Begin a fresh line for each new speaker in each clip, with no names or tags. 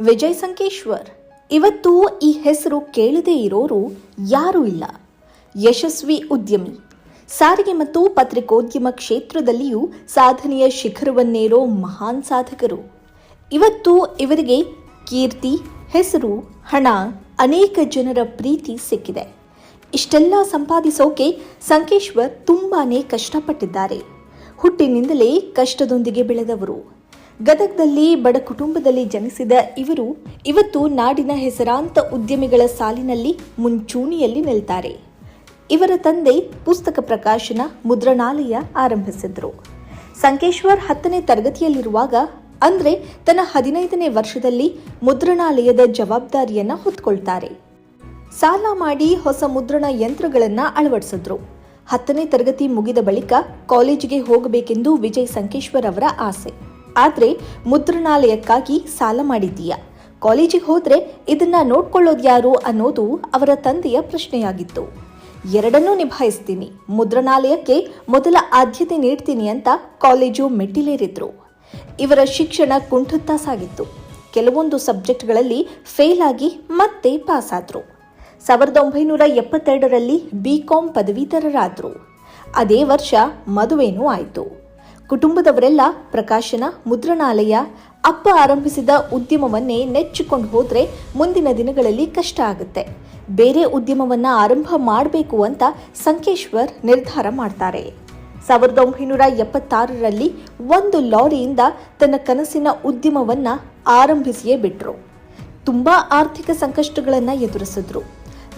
ವಿಜಯ್ ಸಂಕೇಶ್ವರ್ ಇವತ್ತು ಈ ಹೆಸರು ಕೇಳದೇ ಇರೋರು ಯಾರೂ ಇಲ್ಲ. ಯಶಸ್ವಿ ಉದ್ಯಮಿ. ಸಾರಿಗೆ ಮತ್ತು ಪತ್ರಿಕೋದ್ಯಮ ಕ್ಷೇತ್ರದಲ್ಲಿಯೂ ಸಾಧನೆಯ ಶಿಖರವನ್ನೇರೋ ಮಹಾನ್ ಸಾಧಕರು. ಇವತ್ತು ಇವರಿಗೆ ಕೀರ್ತಿ, ಹೆಸರು, ಹಣ ಅನೇಕ ಜನರ ಪ್ರೀತಿ ಸಿಕ್ಕಿದೆ. ಇಷ್ಟೆಲ್ಲ ಸಂಪಾದಿಸೋಕೆ ಸಂಕೇಶ್ವರ್ ತುಂಬಾನೇ ಕಷ್ಟಪಟ್ಟಿದ್ದಾರೆ. ಹುಟ್ಟಿನಿಂದಲೇ ಕಷ್ಟದೊಂದಿಗೆ ಬೆಳೆದವರು. ಗದಗದಲ್ಲಿ ಬಡ ಕುಟುಂಬದಲ್ಲಿ ಜನಿಸಿದ ಇವರು ಇವತ್ತು ನಾಡಿನ ಹೆಸರಾಂತ ಉದ್ಯಮಿಗಳ ಸಾಲಿನಲ್ಲಿ ಮುಂಚೂಣಿಯಲ್ಲಿ ನಿಲ್ತಾರೆ. ಇವರ ತಂದೆ ಪುಸ್ತಕ ಪ್ರಕಾಶನ ಮುದ್ರಣಾಲಯ ಆರಂಭಿಸಿದ್ರು. ಸಂಕೇಶ್ವರ್ ಹತ್ತನೇ ತರಗತಿಯಲ್ಲಿರುವಾಗ, ಅಂದ್ರೆ ತನ್ನ ಹದಿನೈದನೇ ವರ್ಷದಲ್ಲಿ ಮುದ್ರಣಾಲಯದ ಜವಾಬ್ದಾರಿಯನ್ನ ಹೊತ್ಕೊಳ್ತಾರೆ. ಸಾಲ ಮಾಡಿ ಹೊಸ ಮುದ್ರಣ ಯಂತ್ರಗಳನ್ನ ಅಳವಡಿಸಿದ್ರು. ಹತ್ತನೇ ತರಗತಿ ಮುಗಿದ ಬಳಿಕ ಕಾಲೇಜಿಗೆ ಹೋಗಬೇಕೆಂದು ವಿಜಯ್ ಸಂಕೇಶ್ವರ್ ಅವರ ಆಸೆ. ಆದ್ರೆ ಮುದ್ರಣಾಲಯಕ್ಕಾಗಿ ಸಾಲ ಮಾಡಿದ್ದೀಯಾ? ಕಾಲೇಜಿಗೆ ಹೋದರೆ ಇದನ್ನ ನೋಡ್ಕೊಳ್ಳೋದು ಯಾರು ಅನ್ನೋದು ಅವರ ತಂದೆಯ ಪ್ರಶ್ನೆಯಾಗಿತ್ತು. ಎರಡನ್ನೂ ನಿಭಾಯಿಸ್ತೀನಿ. ಮುದ್ರಣಾಲಯಕ್ಕೆ ಮೊದಲ ಆದ್ಯತೆ ನೀಡ್ತೀನಿ ಅಂತ ಕಾಲೇಜು ಮೆಟ್ಟಿಲೇರಿದ್ರು. ಇವರ ಶಿಕ್ಷಣ ಕುಂಠುತ್ತಾ ಸಾಗಿತ್ತು. ಕೆಲವೊಂದು ಸಬ್ಜೆಕ್ಟ್ಗಳಲ್ಲಿ ಫೇಲ್ ಆಗಿ ಮತ್ತೆ ಪಾಸ್ ಆದರು ಸಾವಿರದ ಒಂಬೈನೂರ ಎಪ್ಪತ್ತೆರಡರಲ್ಲಿ ಬಿ ಕಾಂ ಪದವೀಧರರಾದರು. ಅದೇ ವರ್ಷ ಮದುವೆನೂ ಆಯಿತು. ಕುಟುಂಬದವರೆಲ್ಲ ಪ್ರಕಾಶನ, ಮುದ್ರಣಾಲಯ, ಅಪ್ಪ ಆರಂಭಿಸಿದ ಉದ್ಯಮವನ್ನೇ ನೆಚ್ಚಿಕೊಂಡು ಹೋದ್ರೆ ಮುಂದಿನ ದಿನಗಳಲ್ಲಿ ಕಷ್ಟ ಆಗುತ್ತೆ. ಬೇರೆ ಉದ್ಯಮವನ್ನ ಆರಂಭ ಮಾಡಬೇಕು ಅಂತ ಸಂಕೇಶ್ವರ್ ನಿರ್ಧಾರ ಮಾಡ್ತಾರೆ. ಸಾವಿರದ ಒಂಬೈನೂರ ಎಪ್ಪತ್ತಾರರಲ್ಲಿ ಒಂದು ಲಾರಿಯಿಂದ ತನ್ನ ಕನಸಿನ ಉದ್ಯಮವನ್ನ ಆರಂಭಿಸಿಯೇ ಬಿಟ್ರು. ತುಂಬಾ ಆರ್ಥಿಕ ಸಂಕಷ್ಟಗಳನ್ನ ಎದುರಿಸಿದ್ರು.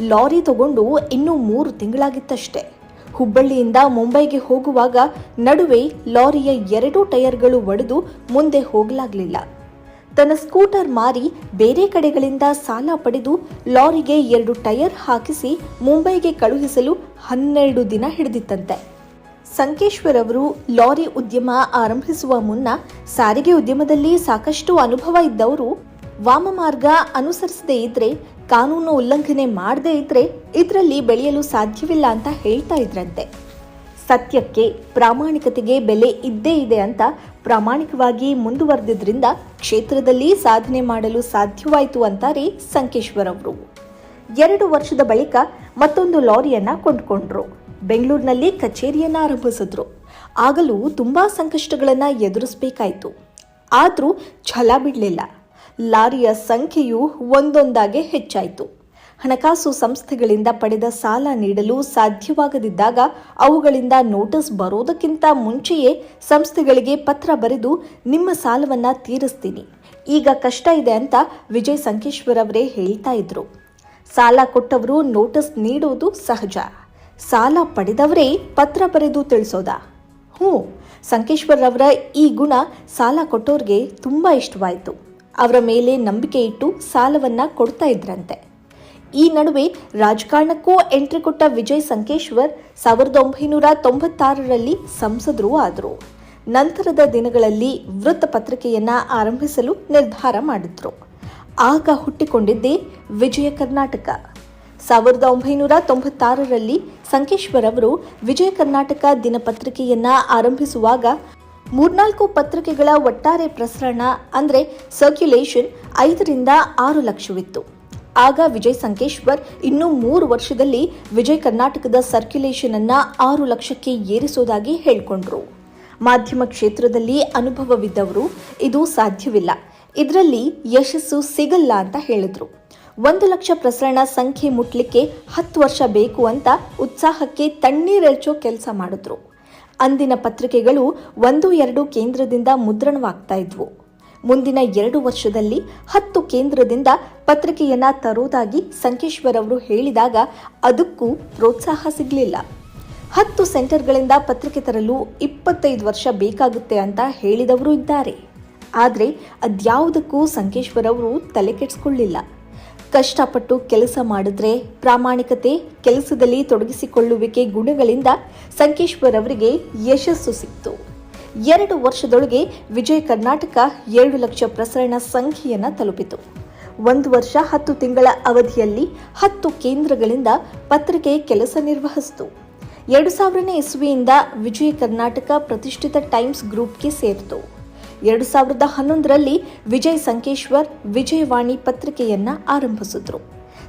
ಲಾರಿ ತಗೊಂಡು ಇನ್ನೂ ಮೂರು ತಿಂಗಳಾಗಿತ್ತಷ್ಟೇ. ಹುಬ್ಬಳ್ಳಿಯಿಂದ ಮುಂಬೈಗೆ ಹೋಗುವಾಗ ನಡುವೆ ಲಾರಿಯ ಎರಡೂ ಟೈರ್ಗಳು ಒಡೆದು ಮುಂದೆ ಹೋಗಲಾಗಲಿಲ್ಲ. ತನ್ನ ಸ್ಕೂಟರ್ ಮಾರಿ ಬೇರೆ ಕಡೆಗಳಿಂದ ಸಾಲ ಪಡೆದು ಲಾರಿಗೆ ಎರಡು ಟೈರ್ ಹಾಕಿಸಿ ಮುಂಬೈಗೆ ಕಳುಹಿಸಲು ಹನ್ನೆರಡು ದಿನ ಹಿಡಿದಿತ್ತಂತೆ. ಸಂಕೇಶ್ವರ್ ಅವರು ಲಾರಿ ಉದ್ಯಮ ಆರಂಭಿಸುವ ಮುನ್ನ ಸಾರಿಗೆ ಉದ್ಯಮದಲ್ಲಿ ಸಾಕಷ್ಟು ಅನುಭವ ಇದ್ದವರು, ವಾಮಮಾರ್ಗ ಅನುಸರಿಸದೇ ಇದ್ರೆ ಕಾನೂನು ಉಲ್ಲಂಘನೆ ಮಾಡದೇ ಇದ್ರೆ ಇದರಲ್ಲಿ ಬೆಳೆಯಲು ಸಾಧ್ಯವಿಲ್ಲ ಅಂತ ಹೇಳ್ತಾ ಇದ್ರಂತೆ. ಸತ್ಯಕ್ಕೆ ಪ್ರಾಮಾಣಿಕತೆಗೆ ಬೆಲೆ ಇದ್ದೇ ಇದೆ ಅಂತ ಪ್ರಾಮಾಣಿಕವಾಗಿ ಮುಂದುವರೆದಿದ್ದರಿಂದ ಕ್ಷೇತ್ರದಲ್ಲಿ ಸಾಧನೆ ಮಾಡಲು ಸಾಧ್ಯವಾಯಿತು ಅಂತಾರೆ ಸಂಕೇಶ್ವರ್ ಅವರು. ಎರಡು ವರ್ಷದ ಬಳಿಕ ಮತ್ತೊಂದು ಲಾರಿಯನ್ನ ಕೊಂಡ್ಕೊಂಡ್ರು. ಬೆಂಗಳೂರಿನಲ್ಲಿ ಕಚೇರಿಯನ್ನ ಆರಂಭಿಸಿದ್ರು. ಆಗಲೂ ತುಂಬಾ ಸಂಕಷ್ಟಗಳನ್ನ ಎದುರಿಸಬೇಕಾಯಿತು. ಆದರೂ ಛಲ ಬಿಡಲಿಲ್ಲ. ಲಾರಿಯ ಸಂಖ್ಯೆಯು ಒಂದೊಂದಾಗಿ ಹೆಚ್ಚಾಯಿತು. ಹಣಕಾಸು ಸಂಸ್ಥೆಗಳಿಂದ ಪಡೆದ ಸಾಲ ನೀಡಲು ಸಾಧ್ಯವಾಗದಿದ್ದಾಗ ಅವುಗಳಿಂದ ನೋಟಿಸ್ ಬರೋದಕ್ಕಿಂತ ಮುಂಚೆಯೇ ಸಂಸ್ಥೆಗಳಿಗೆ ಪತ್ರ ಬರೆದು ನಿಮ್ಮ ಸಾಲವನ್ನು ತೀರಿಸ್ತೀನಿ. ಈಗ ಕಷ್ಟ ಇದೆ ಅಂತ ವಿಜಯ್ ಸಂಕೇಶ್ವರ್ ಅವರೇ ಹೇಳ್ತಾ ಇದ್ರು. ಸಾಲ ಕೊಟ್ಟವರು ನೋಟಿಸ್ ನೀಡೋದು ಸಹಜ. ಸಾಲ ಪಡೆದವರೇ ಪತ್ರ ಬರೆದು ತಿಳಿಸೋದಾ. ಹ್ಞೂ ಸಂಕೇಶ್ವರ್ ಅವರ ಈ ಗುಣ ಸಾಲ ಕೊಟ್ಟೋರಿಗೆ ತುಂಬ ಇಷ್ಟವಾಯಿತು. ಅವರ ಮೇಲೆ ನಂಬಿಕೆ ಇಟ್ಟು ಸಾಲವನ್ನ ಕೊಡ್ತಾ ಇದ್ರಂತೆ. ಈ ನಡುವೆ ರಾಜಕಾರಣಕ್ಕೂ ಎಂಟ್ರಿ ಕೊಟ್ಟ ವಿಜಯ್ ಸಂಕೇಶ್ವರ್ ಸಾವಿರದ ಒಂಬೈನೂರ ತೊಂಬತ್ತಾರರಲ್ಲಿ ಸಂಸದರು ಆದರು. ನಂತರದ ದಿನಗಳಲ್ಲಿ ವೃತ್ತಪತ್ರಿಕೆಯನ್ನ ಆರಂಭಿಸಲು ನಿರ್ಧಾರ ಮಾಡಿದ್ರು. ಆಗ ಹುಟ್ಟಿಕೊಂಡಿದ್ದೇ ವಿಜಯ ಕರ್ನಾಟಕ. ಸಾವಿರದ ಒಂಬೈನೂರ ತೊಂಬತ್ತಾರರಲ್ಲಿ ಸಂಕೇಶ್ವರ್ ಅವರು ವಿಜಯ ಕರ್ನಾಟಕ ದಿನಪತ್ರಿಕೆಯನ್ನ ಆರಂಭಿಸುವಾಗ ಮೂರ್ನಾಲ್ಕು ಪತ್ರಿಕೆಗಳ ಒಟ್ಟಾರೆ ಪ್ರಸರಣ, ಅಂದರೆ ಸರ್ಕ್ಯುಲೇಷನ್ ಐದರಿಂದ ಆರು ಲಕ್ಷವಿತ್ತು. ಆಗ ವಿಜಯ್ ಸಂಕೇಶ್ವರ್ ಇನ್ನೂ ಮೂರು ವರ್ಷದಲ್ಲಿ ವಿಜಯ್ ಕರ್ನಾಟಕದ ಸರ್ಕ್ಯುಲೇಷನ್ ಅನ್ನ ಆರು ಲಕ್ಷಕ್ಕೆ ಏರಿಸೋದಾಗಿ ಹೇಳಿಕೊಂಡ್ರು. ಮಾಧ್ಯಮ ಕ್ಷೇತ್ರದಲ್ಲಿ ಅನುಭವವಿದ್ದವರು ಇದು ಸಾಧ್ಯವಿಲ್ಲ. ಇದರಲ್ಲಿ ಯಶಸ್ಸು ಸಿಗಲ್ಲ ಅಂತ ಹೇಳಿದ್ರು. ಒಂದು ಲಕ್ಷ ಪ್ರಸರಣ ಸಂಖ್ಯೆ ಮುಟ್ಲಿಕ್ಕೆ ಹತ್ತು ವರ್ಷ ಬೇಕು ಅಂತ ಉತ್ಸಾಹಕ್ಕೆ ತಣ್ಣೀರೆಚ್ಚೋ ಕೆಲಸ ಮಾಡಿದ್ರು. ಅಂದಿನ ಪತ್ರಿಕೆಗಳು ಒಂದು ಎರಡು ಕೇಂದ್ರದಿಂದ ಮುದ್ರಣವಾಗ್ತಾ ಇದ್ವು. ಮುಂದಿನ ಎರಡು ವರ್ಷದಲ್ಲಿ ಹತ್ತು ಕೇಂದ್ರದಿಂದ ಪತ್ರಿಕೆಯನ್ನ ತರೋದಾಗಿ ಸಂಕೇಶ್ವರ್ ಅವರು ಹೇಳಿದಾಗ ಅದಕ್ಕೂ ಪ್ರೋತ್ಸಾಹ ಸಿಗಲಿಲ್ಲ. ಹತ್ತು ಸೆಂಟರ್ಗಳಿಂದ ಪತ್ರಿಕೆ ತರಲು ಇಪ್ಪತ್ತೈದು ವರ್ಷ ಬೇಕಾಗುತ್ತೆ ಅಂತ ಹೇಳಿದವರು ಇದ್ದಾರೆ. ಆದರೆ ಅದ್ಯಾವುದಕ್ಕೂ ಸಂಕೇಶ್ವರ್ ಅವರು ತಲೆ ಕೆಡಿಸ್ಕೊಳ್ಳಿಲ್ಲ. ಕಷ್ಟಪಟ್ಟು ಕೆಲಸ ಮಾಡಿದ್ರೆ ಪ್ರಾಮಾಣಿಕತೆ ಕೆಲಸದಲ್ಲಿ ತೊಡಗಿಸಿಕೊಳ್ಳುವಿಕೆ ಗುಣಗಳಿಂದ ಸಂಕೇಶ್ವರ್ ಅವರಿಗೆ ಯಶಸ್ಸು ಸಿಕ್ತು. ಎರಡು ವರ್ಷದೊಳಗೆ ವಿಜಯ ಕರ್ನಾಟಕ ಎರಡು ಲಕ್ಷ ಪ್ರಸರಣ ಸಂಖ್ಯೆಯನ್ನು ತಲುಪಿತು. ಒಂದು ವರ್ಷ ಹತ್ತು ತಿಂಗಳ ಅವಧಿಯಲ್ಲಿ ಹತ್ತು ಕೇಂದ್ರಗಳಿಂದ ಪತ್ರಿಕೆ ಕೆಲಸ ನಿರ್ವಹಿಸಿತು. ಎರಡು ಸಾವಿರನೇ ಇಸ್ವಿಯಿಂದ ವಿಜಯ ಕರ್ನಾಟಕ ಪ್ರತಿಷ್ಠಿತ ಟೈಮ್ಸ್ ಗ್ರೂಪ್ಗೆ ಸೇರಿತು. ಎರಡು ಸಾವಿರದ ಹನ್ನೊಂದರಲ್ಲಿ ವಿಜಯ್ ಸಂಕೇಶ್ವರ್ ವಿಜಯವಾಣಿ ಪತ್ರಿಕೆಯನ್ನ ಆರಂಭಿಸಿದ್ರು.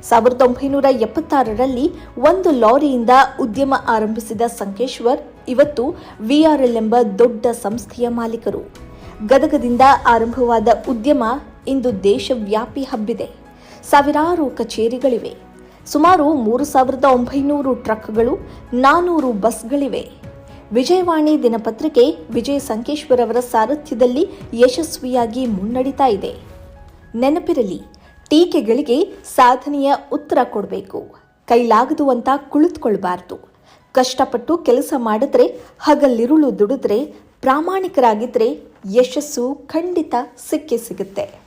ಸಾವಿರದ ಒಂಬೈನೂರ ಎಪ್ಪತ್ತಾರರಲ್ಲಿ ಒಂದು ಲಾರಿಯಿಂದ ಉದ್ಯಮ ಆರಂಭಿಸಿದ ಸಂಕೇಶ್ವರ್ ಇವತ್ತು ವಿಆರ್ಎಲ್ ಎಂಬ ದೊಡ್ಡ ಸಂಸ್ಥೆಯ ಮಾಲೀಕರು. ಗದಗದಿಂದ ಆರಂಭವಾದ ಉದ್ಯಮ ಇಂದು ದೇಶವ್ಯಾಪಿ ಹಬ್ಬಿದೆ. ಸಾವಿರಾರು ಕಚೇರಿಗಳಿವೆ. ಸುಮಾರು ಮೂರು ಸಾವಿರದ ಒಂಬೈನೂರು ಟ್ರಕ್ಗಳು, ನಾನೂರು ಬಸ್ಗಳಿವೆ. ವಿಜಯವಾಣಿ ದಿನಪತ್ರಿಕೆ ವಿಜಯ ಸಂಕೇಶ್ವರ್ ಅವರ ಸಾರಥ್ಯದಲ್ಲಿ ಯಶಸ್ವಿಯಾಗಿ ಮುನ್ನಡೀತಾ ಇದೆ. ನೆನಪಿರಲಿ, ಟೀಕೆಗಳಿಗೆ ಸಾಧನೆಯ ಉತ್ತರ ಕೊಡಬೇಕು. ಕೈಲಾಗದು ಅಂತ ಕುಳಿತುಕೊಳ್ಬಾರ್ದು. ಕಷ್ಟಪಟ್ಟು ಕೆಲಸ ಮಾಡಿದ್ರೆ, ಹಗಲಿರುಳು ದುಡಿದ್ರೆ, ಪ್ರಾಮಾಣಿಕರಾಗಿದ್ರೆ ಯಶಸ್ಸು ಖಂಡಿತ ಸಿಕ್ಕೇ ಸಿಗುತ್ತೆ.